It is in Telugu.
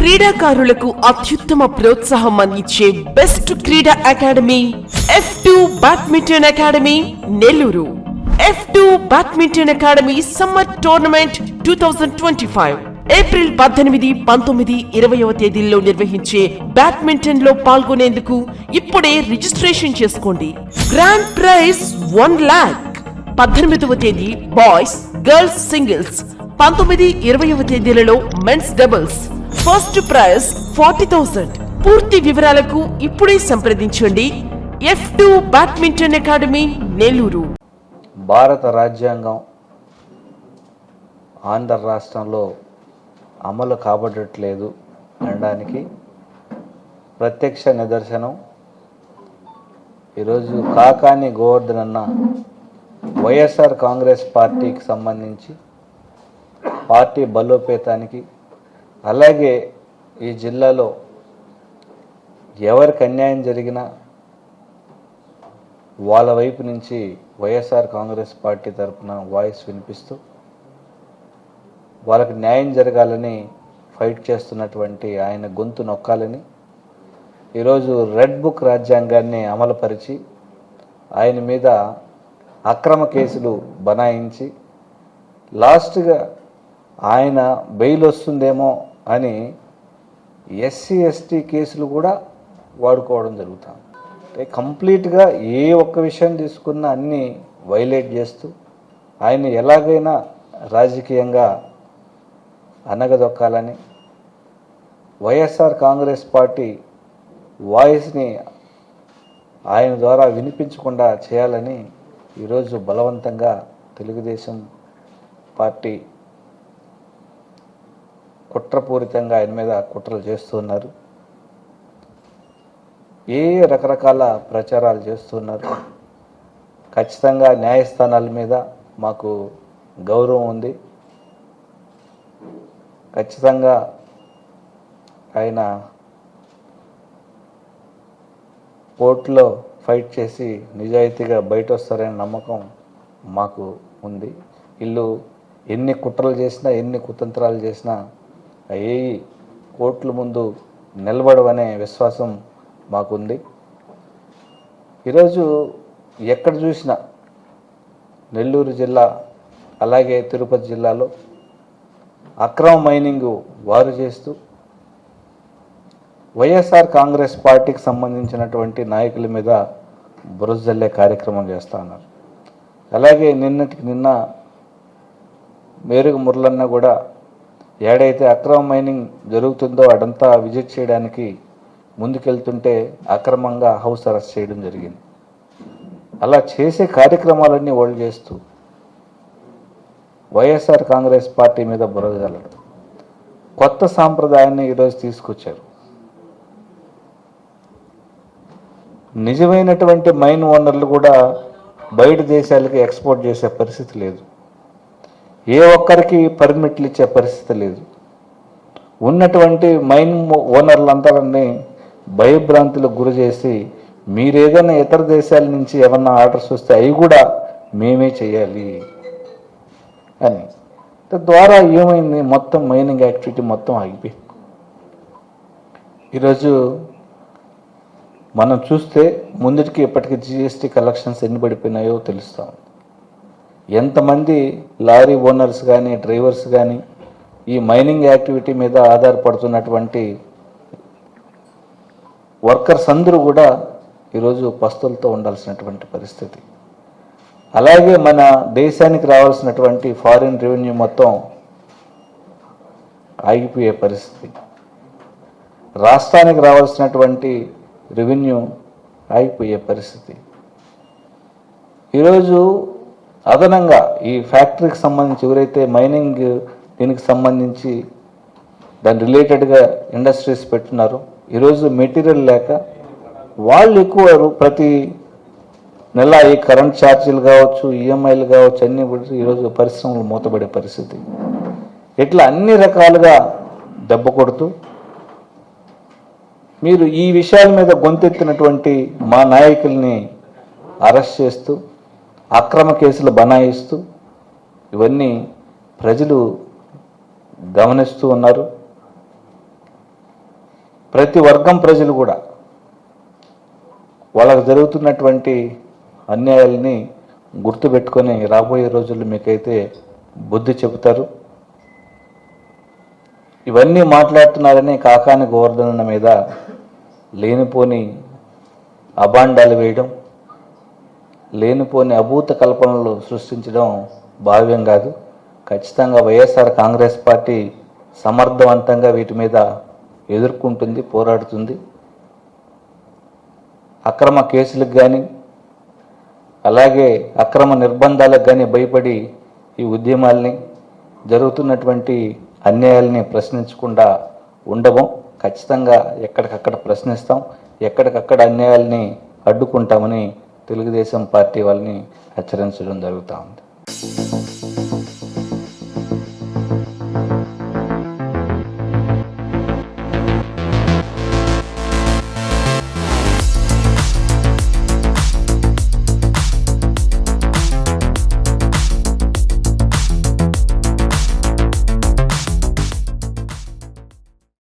క్రీడాకారులకు అత్యుత్తమ ప్రోత్సాహం అందించే బెస్ట్ క్రీడా academy F two badminton academy Nellore. F two badminton academy summer tournament two thousand twenty five April పద్దెనిమిది పంతొమ్మిది ఇరవయవ తేదీల్లో నిర్వహించే బ్యాడ్మింటన్లో పాల్గొనేందుకు ఇప్పుడే రిజిస్ట్రేషన్ చేసుకోండి. గ్రాండ్ ప్రైజ్ వన్ లాక్ పద్దెనిమిదవ తేదీ బాయ్స్ గర్ల్స్ సింగిల్స్ పంతొమ్మిది ఇరవైవ తేదీలలో men's doubles first prize forty thousand. పూర్తి వివరాలకు ఇప్పుడే సంప్రదించండి. F two badminton academy Nellore. భారత రాజ్యాంగం ఆంధ్ర రాష్ట్రంలో అమలు కాబట్టట్లేదు అనడానికి ప్రత్యక్ష నిదర్శనం. ఈరోజు కాకాని గోవర్ధన్ అన్న వైఎస్ఆర్ కాంగ్రెస్ పార్టీకి సంబంధించి పార్టీ బలోపేతానికి అలాగే ఈ జిల్లాలో ఎవరికి అన్యాయం జరిగినా వాళ్ళ వైపు నుంచి వైఎస్ఆర్ కాంగ్రెస్ పార్టీ తరఫున వాయిస్ వినిపిస్తూ వాళ్ళకి న్యాయం జరగాలని ఫైట్ చేస్తున్నటువంటి ఆయన గొంతు నొక్కాలని ఈరోజు రెడ్ బుక్ రాజ్యాంగాన్ని అమలుపరిచి ఆయన మీద అక్రమ కేసులు బనాయించి లాస్ట్గా ఆయన బెయిల్ వస్తుందేమో అని ఎస్సీ ఎస్టీ కేసులు కూడా వాడుకోవడం జరుగుతుంది. అంటే కంప్లీట్గా ఏ ఒక్క విషయం తీసుకున్నా అన్నీ వైలేట్ చేస్తూ ఆయన ఎలాగైనా రాజకీయంగా అనగదొక్కాలని వైఎస్ఆర్ కాంగ్రెస్ పార్టీ వాయిస్ని ఆయన ద్వారా వినిపించకుండా చేయాలని ఈరోజు బలవంతంగా తెలుగుదేశం పార్టీ కుట్రపూరితంగా ఆయన మీద కుట్రలు చేస్తున్నారు. ఏ రకరకాల ప్రచారాలు చేస్తున్నారు. ఖచ్చితంగా న్యాయస్థానాల మీద మాకు గౌరవం ఉంది. ఖచ్చితంగా ఆయన కోర్టులో ఫైట్ చేసి నిజాయితీగా బయట వస్తారనే నమ్మకం మాకు ఉంది. వీళ్ళు ఎన్ని కుట్రలు చేసినా ఎన్ని కుతంత్రాలు చేసినా ఏ కోర్టుల ముందు నిలబడవనే విశ్వాసం మాకుంది. ఈరోజు ఎక్కడ చూసినా నెల్లూరు జిల్లా అలాగే తిరుపతి జిల్లాలో అక్రమ మైనింగ్ వారు చేస్తూ వైఎస్ఆర్ కాంగ్రెస్ పార్టీకి సంబంధించినటువంటి నాయకుల మీద బురజల్లే కార్యక్రమం చేస్తా ఉన్నారు. అలాగే నిన్నటికి నిన్న మేరుగు మురళన్న కూడా ఏడైతే అక్రమ మైనింగ్ జరుగుతుందో అడంతా విజిట్ చేయడానికి ముందుకెళ్తుంటే అక్రమంగా హౌస్ అరెస్ట్ చేయడం జరిగింది. అలా చేసే కార్యక్రమాలన్నీ వాళ్ళు చేస్తూ వైఎస్ఆర్ కాంగ్రెస్ పార్టీ మీద బురదలడు కొత్త సాంప్రదాయాన్ని ఈరోజు తీసుకొచ్చారు. నిజమైనటువంటి మైన్ ఓనర్లు కూడా బయట దేశాలకి ఎక్స్పోర్ట్ చేసే పరిస్థితి లేదు. ఏ ఒక్కరికి పర్మిట్లు ఇచ్చే పరిస్థితి లేదు. ఉన్నటువంటి మైన్ ఓనర్లందరినీ భయభ్రాంతులకు గురి చేసి మీరేదైనా ఇతర దేశాల నుంచి ఏమన్నా ఆర్డర్స్ వస్తే అవి కూడా మేమే చేయాలి అని. తద్వారా ఏమైంది? మొత్తం మైనింగ్ యాక్టివిటీ మొత్తం ఆగిపోయింది. ఈరోజు మనం చూస్తే ముందుటికి ఇప్పటికి జిఎస్టీ కలెక్షన్స్ ఎన్ని పడిపోయినాయో తెలుస్తాం ఎంతమంది లారీ ఓనర్స్ కానీ డ్రైవర్స్ కానీ ఈ మైనింగ్ యాక్టివిటీ మీద ఆధారపడుతున్నటువంటి వర్కర్స్ అందరూ కూడా ఈరోజు పస్తులతో ఉండాల్సినటువంటి పరిస్థితి. అలాగే మన దేశానికి రావాల్సినటువంటి ఫారిన్ రెవెన్యూ మొత్తం ఆగిపోయే పరిస్థితి. రాష్ట్రానికి రావాల్సినటువంటి రెవెన్యూ ఆగిపోయే పరిస్థితి. ఈరోజు అదనంగా ఈ ఫ్యాక్టరీకి సంబంధించి ఎవరైతే మైనింగ్ దీనికి సంబంధించి దాని రిలేటెడ్గా ఇండస్ట్రీస్ పెట్టినారో ఈరోజు మెటీరియల్ లేక వాళ్ళు ఎక్కువ ప్రతి నెల ఈ కరెంట్ ఛార్జీలు కావచ్చు ఈఎంఐలు కావచ్చు అన్నీ కూడా ఈరోజు పరిశ్రమలు మూతపడే పరిస్థితి. ఇట్లా అన్ని రకాలుగా దెబ్బ కొడుతూ మీరు ఈ విషయాల మీద గొంతెత్తినటువంటి మా నాయకుల్ని అరెస్ట్ చేస్తూ అక్రమ కేసులు బనాయిస్తూ ఇవన్నీ ప్రజలు గమనిస్తూ ఉన్నారు. ప్రతి వర్గం ప్రజలు కూడా వాళ్ళకు జరుగుతున్నటువంటి అన్యాయాల్ని గుర్తుపెట్టుకొని రాబోయే రోజుల్లో మీకైతే బుద్ధి చెబుతారు. ఇవన్నీ మాట్లాడుతున్నారని కాకాని గోవర్ధన మీద లేనిపోని అబాండాలు వేయడం లేనిపోని అభూత కల్పనలు సృష్టించడం భావ్యం కాదు. ఖచ్చితంగా వైఎస్ఆర్ కాంగ్రెస్ పార్టీ సమర్థవంతంగా వీటి మీద ఎదుర్కొంటుంది పోరాడుతుంది. అక్రమ కేసులకు కానీ అలాగే అక్రమ నిర్బంధాలకు కానీ భయపడి ఈ ఉద్యమాల్ని జరుగుతున్నటువంటి అన్యాయాల్ని ప్రశ్నించకుండా ఉండము. ఖచ్చితంగా ఎక్కడికక్కడ ప్రశ్నిస్తాం ఎక్కడికక్కడ అన్యాయాల్ని అడ్డుకుంటామని తెలుగుదేశం పార్టీ వాళ్ళని హెచ్చరించడం జరుగుతూ ఉంది.